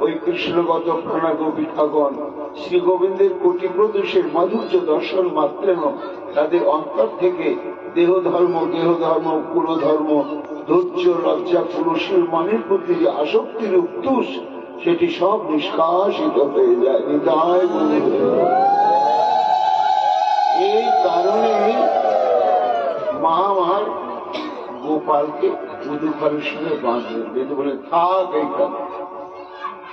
ওই কৃষ্ণগত প্রাণাগোপিকাগণ শ্রী গোবিন্দের কোটি প্রদোষের মাধুর্য দর্শন মাত্রেন তাদের অন্তর থেকে দেহ ধর্ম দেহ ধর্ম কুলধর্ম, ধৈর্য, লজ্জা, পুরুষের মানের প্রতি যে আসক্তির উত্তুষ, সেটি সব নিষ্কাশিত হয়ে যায়। গুরুদেব। এই কারণে মা আমার গোপালকে উদুখালের সঙ্গে বাঁধলেন বলে, থাক এইখানে।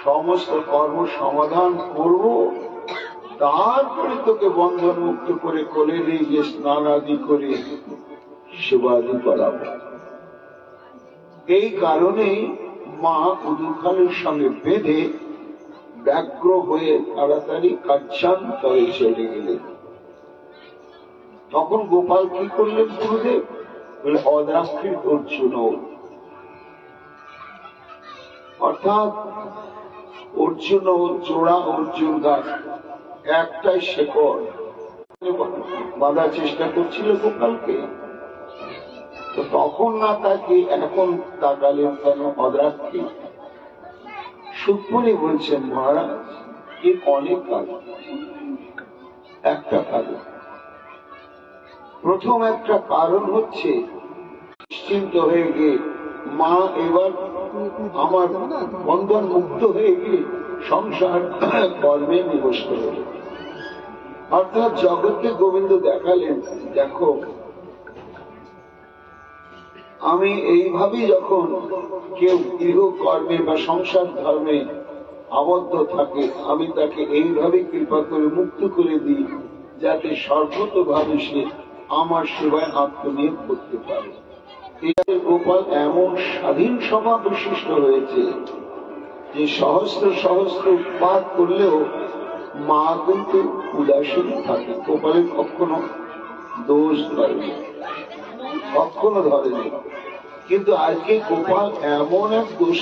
সমস্ত কর্ম সমাধান করব তারপরে তোকে বন্ধন মুক্ত করে কোলে নিয়ে গিয়ে স্নান আদি করে সেবাদি করাবো। এই কারণেই মা উদুখালের সঙ্গে বেঁধে ব্যগ্র হয়ে তাড়াতাড়ি কার্যান্তরে চলে গেলেন। তখন গোপাল কি করলেন গুরুদেব? বলে অর্জুন। অর্থাৎ অর্জুন ও জোড়া অর্জুন গাছ একটাই শেকড় বাঁধার চেষ্টা করছিল গোপালকে। তো তখন না তাকে, এখন তাকালেন কেন অদ্রাক্ষী। সুখমণি বলছেন, মহারাজ এর অনেক কারণ একটা কারণ প্রথম একটা কারণ হচ্ছে, নিশ্চিন্ত হয়ে গিয়ে মা এবার আমার বন্ধন মুক্ত হয়ে গিয়ে সংসার কর্মে নিবস করে অর্থাৎ জগৎকে গোবিন্দ দেখালেন, দেখো, আমি এইভাবেই যখন কেউ গৃহ কর্মে বা সংসার ধর্মে আবদ্ধ থাকে, আমি তাকে এইভাবে কৃপা করে মুক্ত করে দিই, যাতে সর্বতভাবে সে আমার সেবায় আত্মনিয়োগ করতে পারে। এতে গোপাল এমন স্বাধীন সভা বিশিষ্ট হয়েছে যে সহস্র সহস্র উৎপাদ করলেও মা কিন্তু উদাসীন থাকে। গোপালের কখনো দোষ ধরেনি, কখনো ধরেনি। কিন্তু আজকে গোপাল এমন এক দোষ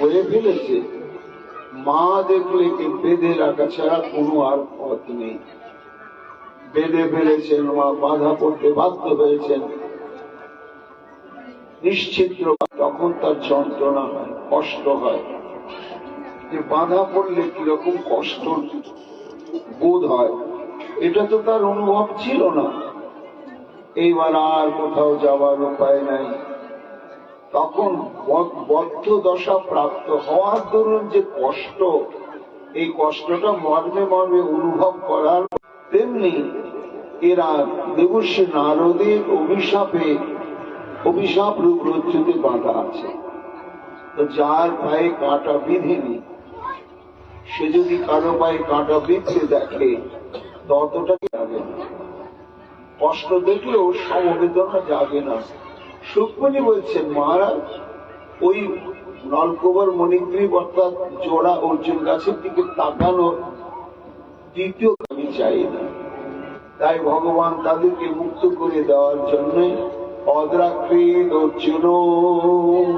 হয়ে ফেলেছে, মা দেখলে কে বেঁধে রাখা ছাড়া কোনো আর পথ নেই। বেঁধে ফেলেছেন, মা বাধা পড়তে বাধ্য হয়েছেন। নিশ্চিত্র তখন তার যন্ত্রণা হয়, কষ্ট হয়। যে বাধা পড়লে কীরকম কষ্ট, বোধ হয়। এটা তো তার অনুভব ছিল না। এইবার আর কোথাও যাওয়ার উপায় নাই। তখন বদ্ধ দশা প্রাপ্ত হওয়ার দরুন যে কষ্ট, এই কষ্টটা মর্মে মর্মে অনুভব করার তেমনি এরা দেবশ্রী নারদের অভিশাপে অভিশাপ রূপ রজ্জুতে বাঁধা আছে। তো যার পায়ে কাঁটা বিধেনি, সে যদি কারও পায়ে কাঁটা বিধতে দেখে ততটা যাবে না। কষ্ট দেখলেও সমবেদনা যাবে না। সুকমণি বলছেন, মহারাজ, ওই নলকোবর মণিগ্রীব অর্থাৎ জোড়া অর্জুন গাছের দিকে তাকানো দ্বিতীয় আমি চাই না। তাই ভগবান তাদেরকে মুক্ত করে দেওয়ার জন্য অদ্রাকৃত অর্জুন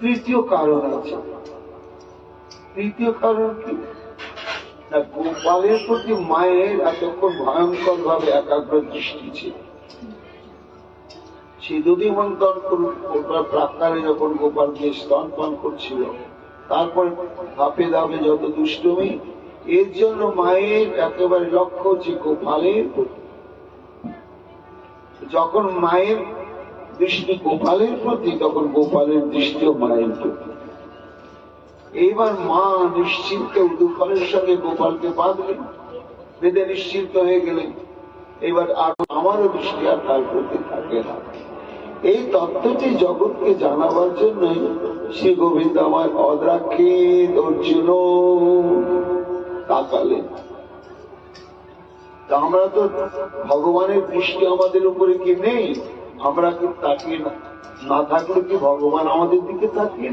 তৃতীয় কারণ আছে। তৃতীয় কারণ কি? না, গোপালের প্রতি মায়ের এতক্ষণ ভয়ঙ্কর ভাবে একাগ্র দৃষ্টি ছিল। সে দুদি মন্থন প্রাকারে যখন গোপালকে স্তন পান করছিল, তারপর ধাপে ধাপে যত দুষ্টমি, এর জন্য মায়ের একেবারে লক্ষ্য হচ্ছে গোপালের প্রতি। যখন মায়ের দৃষ্টি গোপালের প্রতি, তখন গোপালের দৃষ্টিও মায়ের প্রতি। এইবার মা নিশ্চিন্ত দুপালের সঙ্গে গোপালকে বাঁধলেন বেঁধে নিশ্চিন্ত হয়ে গেলেন এবার আর আমারও দৃষ্টি আর তার প্রতি থাকে না। এই তত্ত্বটি জগৎকে জানাবার জন্য শ্রী গোবিন্দ আমার অদ্রাক্ষিত অর্জুন তাকালেন। তা আমরা তো ভগবানের দৃষ্টি আমাদের উপরে কি নেই? আমরা কি তাকিয়ে না- থাকলে কি ভগবান আমাদের দিকে তাকিয়ে